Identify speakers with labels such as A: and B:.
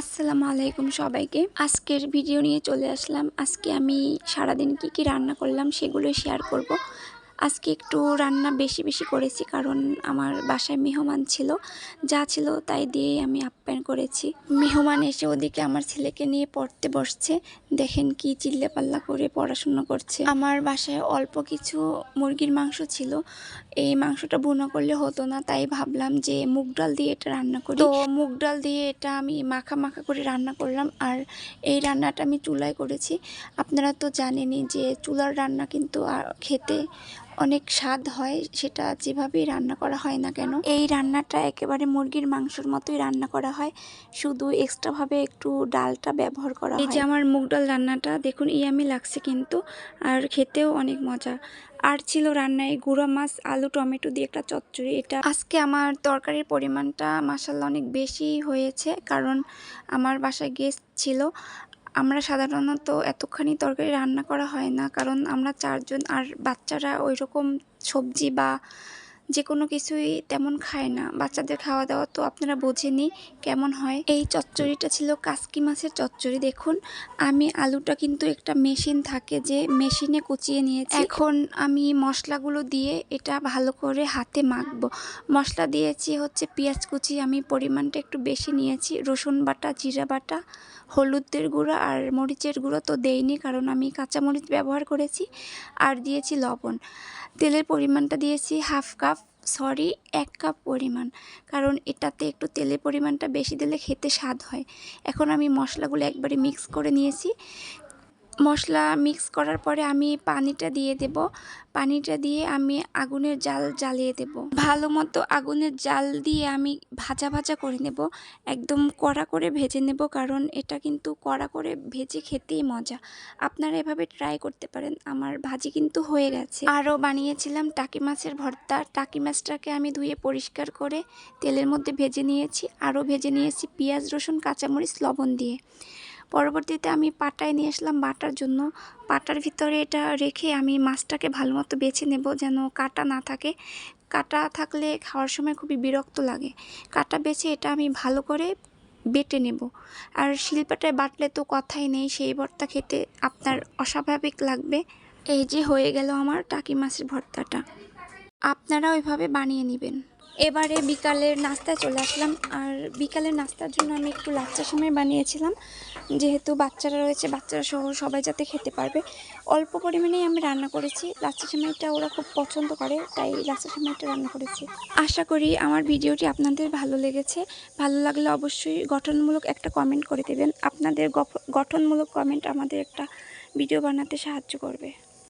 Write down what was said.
A: আসসালামু আলাইকুম সবাইকে। আজকের ভিডিও নিয়ে চলে আসলাম। আজকে আমি সারাদিন কি কি রান্না করলাম সেগুলো শেয়ার করব। আজকে একটু রান্না বেশি বেশি করেছি কারণ আমার বাসায় মেহমান ছিল, যা ছিল তাই দিয়ে আমি আপ্যায়ন করেছি। মেহমান এসে ওদিকে আমার ছেলেকে নিয়ে পড়তে বসছে, দেখেন কি চিল্লে পাল্লা করে পড়াশোনা করছে। আমার বাসায় অল্প কিছু মুরগির মাংস ছিল, এই মাংসটা বুনো করলে হতো না, তাই ভাবলাম যে মুগ ডাল দিয়ে এটা রান্না করি। তো মুগ ডাল দিয়ে এটা আমি মাখা মাখা করে রান্না করলাম আর এই রান্নাটা আমি চুলায় করেছি। আপনারা তো জানেনই যে চুলার রান্না কিন্তু খেতে অনেক স্বাদ হয় সেটা যেভাবেই রান্না করা হয় না কেন। এই রান্নাটা একেবারে মুরগির মাংসর মতোই রান্না করা হয়। শুধু এক্সট্রাভাবে একটু ডালটা ব্যবহার করা হয় এই যে আমার মুগ ডাল রান্নাটা দেখুন ইয়ামি লাগছে কিন্তু আর খেতেও অনেক মজা। আর ছিল রান্নায় গুঁড়া মাছ আলু টমেটো দিয়ে একটা চচ্চড়ি এটা আজকে আমার তরকারির পরিমাণটা মাসাল্লাহ অনেক বেশি হয়েছে কারণ আমার বাসায় গেস্ট ছিল। আমরা সাধারণত এতখানি তরকারি রান্না করা হয় না, কারণ আমরা চারজন আর বাচ্চারা ওই রকম সবজি বা যে কোনো কিছুই তেমন খায় না। বাচ্চাদের খাওয়া দাওয়া তো আপনারা বোঝেনি কেমন হয়। এই চচ্চড়িটা ছিল কাসকি মাছের চচ্চড়ি। দেখুন, আমি আলুটা কিন্তু একটা মেশিন থাকে যে মেশিনে কুচিয়ে নিয়েছি। এখন আমি মশলাগুলো দিয়ে এটা ভালো করে হাতে মাখবো। মশলা দিয়েছি হচ্ছে পেঁয়াজ কুচি, আমি পরিমাণটা একটু বেশি নিয়েছি। রসুন বাটা, জিরা বাটা, হলুদের গুঁড়ো আর মরিচের গুঁড়ো তো দেইনি কারণ আমি কাঁচামরিচ ব্যবহার করেছি। আর দিয়েছি লবণ। তেলের পরিমাণটা দিয়েছি হাফ কাপ। সরি, এক কাপ পরিমাণ। কারণ এটাতে একটু তেলের পরিমাণটা বেশি দিলে খেতে স্বাদ হয়। এখন আমি মশলাগুলো একবারে মিক্স করে নিয়েছি। মশলা মিক্স করার পরে আমি পানিটা দিয়ে দেব। পানিটা দিয়ে আমি আগুনের জাল জ্বালিয়ে দেব। ভালো মতো আগুনের জাল দিয়ে আমি ভাজা ভাজা করে নেব। একদম কড়া করে ভেজে নেব কারণ এটা কিন্তু কড়া করে ভেজে খেতেই মজা। আপনারা এভাবে ট্রাই করতে পারেন। আমার ভাজি কিন্তু হয়ে গেছে। আরও বানিয়েছিলাম টাকি মাছের ভর্তা। টাকি মাছটাকে আমি ধুয়ে পরিষ্কার করে তেলের মধ্যে ভেজে নিয়েছি। আরও ভেজে নিয়েছি পেঁয়াজ, রসুন, কাঁচামরিচ, লবণ দিয়ে। পরবর্তীতে আমি পাটায় নিয়ে আসলাম বাটার জন্য। পাটার ভিতরে এটা রেখে আমি মাছটাকে ভালো মতো বেছে নেব যেন কাটা না থাকে। কাটা থাকলে খাওয়ার সময় খুবই বিরক্ত লাগে। কাটা বেছে এটা আমি ভালো করে বেটে নেব। আর শিল্পাটায় বাটলে তো কথাই নেই, সেই ভর্তা খেতে আপনার অস্বাভাবিক লাগবে। এই যে হয়ে গেল আমার টাকি মাছের ভর্তাটা। আপনারা ওইভাবে বানিয়ে নেবেন। এবারে বিকালের নাস্তায় চলে আসলাম। আর বিকালের নাস্তার জন্য আমি একটু লাচ্চা সময় বানিয়েছিলাম। যেহেতু বাচ্চারা রয়েছে, বাচ্চারা সহ সবাই যাতে খেতে পারবে। অল্প পরিমাণেই আমি রান্না করেছি। লাচ্চা সেমাইটা ওরা খুব পছন্দ করে, তাই লাচ্চা সেমাইটা রান্না করেছি। আশা করি আমার ভিডিওটি আপনাদের ভালো লেগেছে। ভালো লাগলে অবশ্যই গঠনমূলক একটা কমেন্ট করে দেবেন। আপনাদের গঠনমূলক কমেন্ট আমাদের একটা ভিডিও বানাতে সাহায্য করবে।